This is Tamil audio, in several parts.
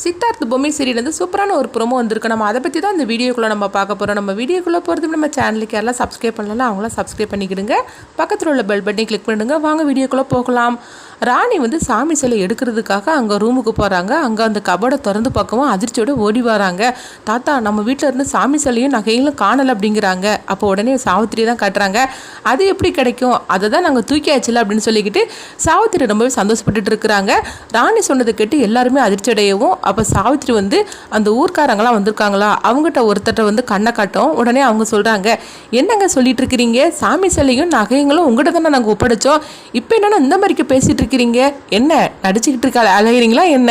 சித்தார்த் பொம்மை சீரியலேருந்து சூப்பரான ஒரு ப்ரோமோ வந்திருக்கு. நம்ம அதை பற்றி தான் இந்த வீடியோக்குள்ளே நம்ம பார்க்க போகிறோம் நம்ம வீடியோக்குள்ளே போகிறது நம்ம சேனலுக்கு யாரெல்லாம் சப்ஸ்கிரைப் பண்ணலாம் அவங்களாம் சப்ஸ்கிரைப் பண்ணிக்கிடுங்க. பக்கத்தில் உள்ள பெல் பட்டனை கிளிக் பண்ணிடுங்க. வாங்க வீடியோக்குள்ளே போகலாம். ராணி வந்து சாமி சிலை எடுக்கிறதுக்காக அங்கே ரூமுக்கு போகிறாங்க அங்கே அந்த கபடை திறந்து பார்க்கவும் அதிர்ச்சியோடு ஓடி வராங்க. தாத்தா நம்ம வீட்டில் இருந்து சாமி சிலையும் நகைகளும் காணலை அப்படிங்கிறாங்க. அப்போ உடனே சாவித்திரி தான் காட்டுறாங்க. அது எப்படி கிடைக்கும்? அதை தான் நாங்கள் தூக்கியாச்சுல அப்படின்னு சொல்லிக்கிட்டு சாவித்திரி ரொம்பவே சந்தோஷப்பட்டுட்டு இருக்கிறாங்க. ராணி சொன்னதை கேட்டு எல்லாருமே அதிர்ச்சி அடையவும் அப்போ சாவித்திரி வந்து அந்த ஊர்க்காரங்களாம் வந்திருக்காங்களா? அவங்ககிட்ட ஒருத்தட்ட வந்து கண்ணை காட்டும் உடனே அவங்க சொல்கிறாங்க என்னங்க சொல்லிட்டு இருக்கிறீங்க? சாமி சிலையும் நகைங்களும் உங்கள்கிட்ட தானே நாங்கள் ஒப்படைச்சோம். இப்போ என்னன்னா இந்த மாதிரிக்கு பேசிகிட்டு இருக்கிறீங்க என்ன? நடிச்சுக்கிட்டு இருக்க அலைகிறீங்களா என்ன?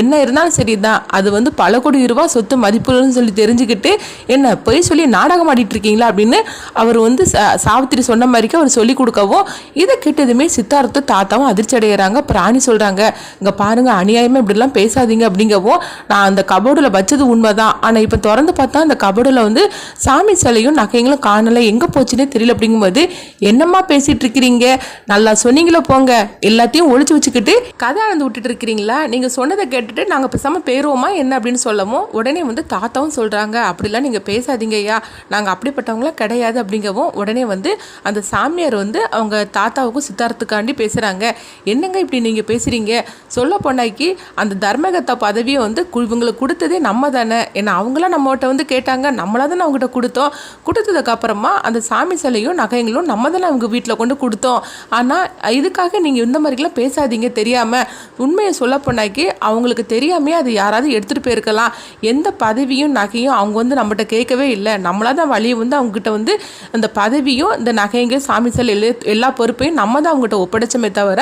என்ன இருந்தாலும் சரி தான் அது வந்து பல கோடி ரூபா சொத்து மதிப்புன்னு சொல்லி தெரிஞ்சுக்கிட்டு என்ன பொய் சொல்லி நாடகம் ஆடிட்டு இருக்கீங்களா அப்படின்னு அவர் வந்து சாவித்திரி சொன்ன மாதிரிக்கு அவர் சொல்லி கொடுக்கவும் இதை கேட்டதுமே சித்தார்த்தும் தாத்தாவும் அதிர்ச்சி அடைகிறாங்க பிராணி சொல்கிறாங்க இங்கே பாருங்க அநியாயமாக இப்படிலாம் பேசாதீங்க அப்படிங்கவும் நான் அந்த கபோர்டில் வச்சது உண்மை தான் ஆனால் இப்போ திறந்து பார்த்தா அந்த கபோர்டில் வந்து சாமி சிலையும் நகைங்களும் காணலை. எங்கே போச்சுன்னே தெரியல அப்படிங்கும்போது என்னம்மா பேசிகிட்டு இருக்கிறீங்க? நல்லா சொன்னீங்களோ போங்க. எல்லாத்தையும் ஒளிச்சு வச்சுக்கிட்டு கதை அளந்து விட்டுட்டு இருக்கிறீங்களா? நீங்கள் சொன்னதை கேட்டுட்டு நாங்கள் பேசாமல் பேருவோமா? என்ன அப்படின்னு சொல்லவும் உடனே வந்து தாத்தாவும் சொல்கிறாங்க அப்படிலாம் நீங்கள் பேசாதீங்க ஐயா. நாங்கள் அப்படிப்பட்டவங்களாம் கிடையாது அப்படிங்கவும் உடனே வந்து அந்த சாமியார் வந்து அவங்க தாத்தாவுக்கும் சித்தார்த்துக்காண்டி பேசுகிறாங்க என்னங்க இப்படி நீங்கள் பேசுகிறீங்க சொல்ல போனாக்கி அந்த தர்மகத்தா பதவியை வந்து இவங்களுக்கு கொடுத்ததே நம்ம தானே. ஏன்னா அவங்களாம் நம்மகிட்ட வந்து கேட்டாங்க. நம்மளா தானே அவங்ககிட்ட கொடுத்தோம். கொடுத்ததுக்கு அப்புறமா அந்த சாமி சிலையும் நகைங்களும் நம்ம தானே அவங்க வீட்டில் கொண்டு கொடுத்தோம். ஆனால் இதுக்காக நீங்கள் இந்த மாதிரி மாதிரிலாம் பேசாதீங்க தெரியாமல் உண்மையை சொல்ல போனாக்கி அவங்களுக்கு தெரியாமே அது யாராவது எடுத்துகிட்டு போயிருக்கலாம். எந்த பதவியும் நகையும் அவங்க வந்து நம்மகிட்ட கேட்கவே இல்லை. நம்மளா தான் வழியை வந்து அவங்ககிட்ட வந்து அந்த பதவியும் இந்த நகைங்க சாமி சிலை எல்லா- எல்லா பொறுப்பையும் நம்ம தான் அவங்ககிட்ட ஒப்படைச்சோமே தவிர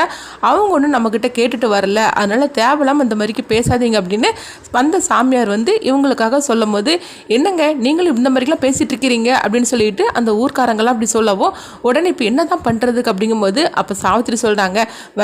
அவங்க ஒன்றும் நம்மக்கிட்ட கேட்டுட்டு வரல. அதனால தேவையில்லாமல் இந்த மாதிரிக்கு பேசாதீங்க அப்படின்னு வந்த சாமியார் வந்து இவங்களுக்காக சொல்லும் போது என்னங்க நீங்களும் இந்த மாதிரிலாம் பேசிகிட்டு இருக்கிறீங்க? அப்படின்னு சொல்லிட்டு அந்த ஊர்க்காரங்களாம் அப்படி சொல்லவும் உடனே இப்போ என்ன தான் பண்ணுறதுக்கு அப்படிங்கும்போது அப்போ சாவித்திரி சொல்கிறாங்க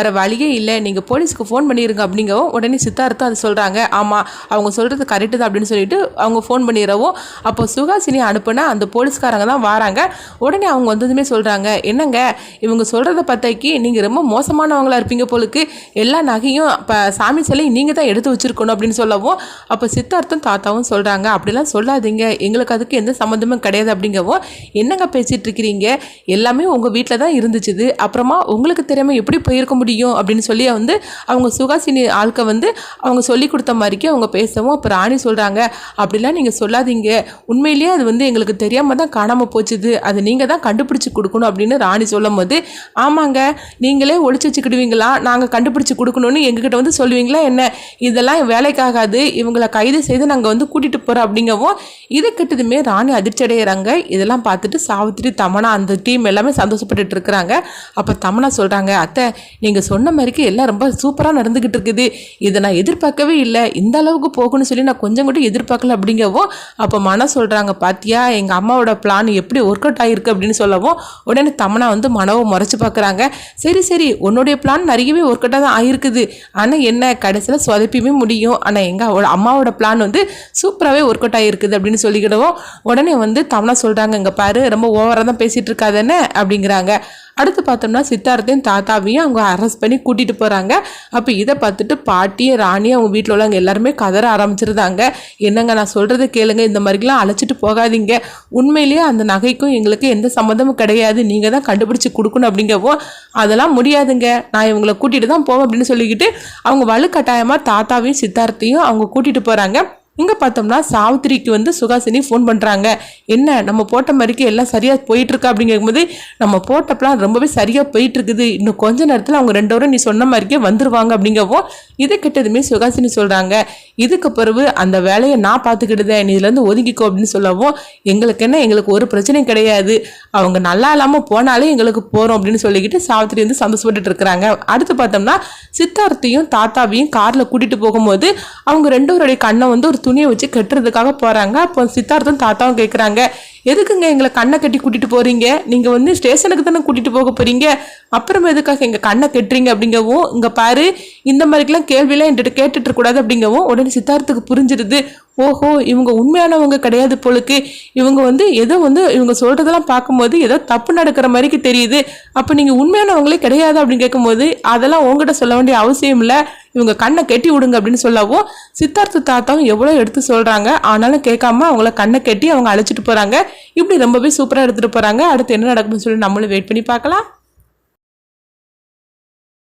வேறு வழியே இல்லை. நீங்கள் போலீஸ்க்கு ஃபோன் பண்ணிடுங்க அப்படிங்கவும் உடனே சித்தார்த்தம் அது சொல்கிறாங்க ஆமாம் அவங்க சொல்கிறது கரெக்டு தான் அப்படின்னு சொல்லிட்டு அவங்க ஃபோன் பண்ணிடுறவும் அப்போ சுகாசினி அனுப்புனா அந்த போலீஸ்காரங்க தான் வராங்க. உடனே அவங்க வந்ததுமே சொல்கிறாங்க என்னங்க இவங்க சொல்கிறத பார்த்தாக்கி நீங்கள் ரொம்ப மோசமானவங்களா இருப்பீங்க போலுக்கு. எல்லா நகையும் இப்போ சாமி சிலையும் நீங்கள் தான் எடுத்து வச்சிருக்கணும் அப்படின்னு சொல்லவும் அப்போ சித்தார்த்தம் தாத்தாவும் சொல்கிறாங்க அப்படிலாம் சொல்லாதீங்க. எங்களுக்கு அதுக்கு எந்த சம்மந்தமும் கிடையாது அப்படிங்கவும் என்னங்க பேசிகிட்டு இருக்கிறீங்க? எல்லாமே உங்கள் வீட்டில் தான் இருந்துச்சுது. அப்புறமா உங்களுக்கு தெரியாமல் எப்படி போயிருக்க முடியும்? அப்படின்னு சொல்லி வந்து அவங்க சுகாசினி ஆட்க வந்து அவங்க சொல்லி கொடுத்த மாதிரிக்கு அவங்க பேசவும் அப்போ ராணி சொல்கிறாங்க அப்படிலாம் நீங்கள் சொல்லாதீங்க. உண்மையிலேயே அது வந்து எங்களுக்கு தெரியாமல் தான் காணாமல் போச்சுது. அது நீங்கள் தான் கண்டுபிடிச்சி கொடுக்கணும் அப்படின்னு ராணி சொல்லும் போது ஆமாங்க நீங்களே ஒழிச்சு வச்சுக்கிடுவீங்களா? நாங்கள் கண்டுபிடிச்சி கொடுக்கணும்னு எங்ககிட்ட வந்து சொல்லுவீங்களா என்ன? இதெல்லாம் வேலைக்காகாது. இவங்களை கைது செய்து நாங்கள் வந்து கூட்டிகிட்டு போகிறோம் அப்படிங்கவும் இதை கிட்டதுமே ராணி அதிர்ச்சி அடைகிறாங்க இதெல்லாம் பார்த்துட்டு சாவித்திரி தமனா அந்த டீம் எல்லாமே சந்தோஷப்பட்டுட்டு இருக்கிறாங்க. அப்போ தமனா சொல்கிறாங்க அத்தை நீங்கள் சொன்ன மாதிரிக்கு எல்லாம் ரொம்ப சூப்பராக நடந்துக்கிட்டு இருக்குது. இதை நான் எதிர்பார்க்கவே இல்லை. இந்த அளவுக்கு போகணும்னு சொல்லி நான் கொஞ்சம் கூட எதிர்பார்க்கல அப்படிங்கவும் அப்போ மன சொல்கிறாங்க பாத்தியா எங்கள் அம்மாவோட பிளான் எப்படி ஒர்க் அவுட் ஆகிருக்கு அப்படின்னு சொல்லவும் உடனே தமனா வந்து மனவை முறைச்சி பார்க்குறாங்க. சரி சரி உன்னுடைய பிளான் நிறையவே ஒர்க் அவுட்டாக தான் ஆகிருக்குது ஆனால் என்ன கடைசியில் சொதப்பியுமே முடியும். ஆனால் எங்கள் அம்மாவோட பிளான் வந்து சூப்பராகவே ஒர்க் அவுட் ஆகிருக்குது அப்படின்னு சொல்லிக்கிடவும் உடனே வந்து தமனா சொல்கிறாங்க இங்கே பாரு ரொம்ப ஓவராக தான் பேசிகிட்டு இருக்காதானே அப்படிங்கிறாங்க. அடுத்து பார்த்தோம்னா சித்தார்த்தையும் தாத்தாவையும் அவங்க அரெஸ்ட் பண்ணி கூட்டிகிட்டு போகிறாங்க அப்போ இதை பார்த்துட்டு பாட்டியும் ராணியும் அவங்க வீட்டில் உள்ளவங்க எல்லாருமே கதற ஆரம்பிச்சிருந்தாங்க. என்னங்க நான் சொல்கிறத கேளுங்க இந்த மாதிரிலாம் அழைச்சிட்டு போகாதீங்க. உண்மையிலேயே அந்த நகைக்கும் எங்களுக்கு எந்த சம்மந்தமும் கிடையாது. நீங்கள் தான் கண்டுபிடிச்சி கொடுக்கணும் அப்படிங்கவோ அதெல்லாம் முடியாதுங்க. நான் இவங்களை கூட்டிகிட்டு தான் போவேன் அப்படின்னு சொல்லிக்கிட்டு அவங்க வலுக்கட்டாயமாக தாத்தாவையும் சித்தார்த்தையும் அவங்க கூட்டிகிட்டு போகிறாங்க இங்கே பார்த்தோம்னா சாவித்திரிக்கு வந்து சுகாசினி ஃபோன் பண்ணுறாங்க என்ன நம்ம போட்ட மாதிரிக்கு எல்லாம் சரியாக போயிட்டுருக்கா அப்படிங்கும்போது நம்ம போட்ட பிளான் ரொம்பவே சரியாக போயிட்டுருக்குது. இன்னும் கொஞ்ச நேரத்தில் அவங்க ரெண்டு வரும் நீ சொன்ன மாதிரிக்கே வந்துடுவாங்க அப்படிங்கவும் இதை கிட்டதுமே சுகாசினி சொல்கிறாங்க இதுக்கு பிறகு அந்த வேலையை நான் பார்த்துக்கிட்டுதேன் நீ இதுலேருந்து ஒதுங்கிக்கோ அப்படின்னு சொல்லவும் எங்களுக்கு என்ன எங்களுக்கு ஒரு பிரச்சனையும் கிடையாது. அவங்க நல்லா இல்லாமல் போனாலே எங்களுக்கு போகிறோம் அப்படின்னு சொல்லிக்கிட்டு சாவித்திரி வந்து சந்தோஷப்பட்டு இருக்கிறாங்க. அடுத்து பார்த்தோம்னா சித்தார்த்தையும் தாத்தாவையும் காரில் கூட்டிகிட்டு போகும்போது அவங்க ரெண்டு பேருடைய கண்ணை வந்து ஒரு துணியை வச்சு கட்டுறதுக்காக போகிறாங்க அப்போ சித்தார்த்தும் தாத்தாவும் கேட்குறாங்க எதுக்குங்க எங்களை கண்ணை கட்டி கூட்டிட்டு போறீங்க? நீங்க வந்து ஸ்டேஷனுக்கு தானே கூட்டிட்டு போக போறீங்க? அப்புறம் எதுக்காக எங்க கண்ணை கட்டுறீங்க அப்படிங்கவும் இங்க பாரு இந்த மாதிரிக்கெல்லாம் கேள்வியெல்லாம் என்கிட்ட கேட்டுட்டு கூடாது அப்படிங்கவும் உடனே சித்தார்த்துக்கு புரிஞ்சிருது ஓஹோ இவங்க உண்மையானவங்க கிடையாது போலுக்கு. இவங்க வந்து ஏதோ வந்து இவங்க சொல்றதெல்லாம் பார்க்கும்போது ஏதோ தப்பு நடக்கிற மாதிரிக்கு தெரியுது. அப்போ நீங்கள் உண்மையானவங்களே கிடையாது அப்படின்னு கேட்கும்போது அதெல்லாம் உங்ககிட்ட சொல்ல வேண்டிய அவசியம் இல்லை. இவங்க கண்ணை கெட்டி விடுங்க அப்படின்னு சொல்லவும் சித்தார்த்த தாத்தாவும் எவ்வளோ எடுத்து சொல்கிறாங்க ஆனாலும் கேட்காம அவங்கள கண்ணை கெட்டி அவங்க அழைச்சிட்டு போகிறாங்க இப்படி ரொம்பவே சூப்பராக எடுத்துகிட்டு போகிறாங்க அடுத்து என்ன நடக்கும்னு சொல்லி நம்மளும் வெயிட் பண்ணி பார்க்கலாம்.